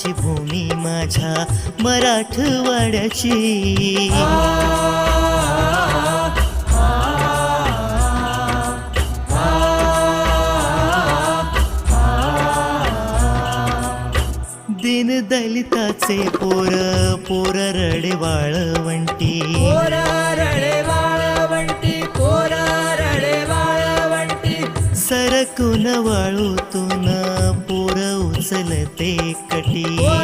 महंताची भूमी माझ्या मराठवाड्याची दिन दलिताचे पोर पोर रडे वाळवंटी सरकून वाळूतून पोर उचलते कटी.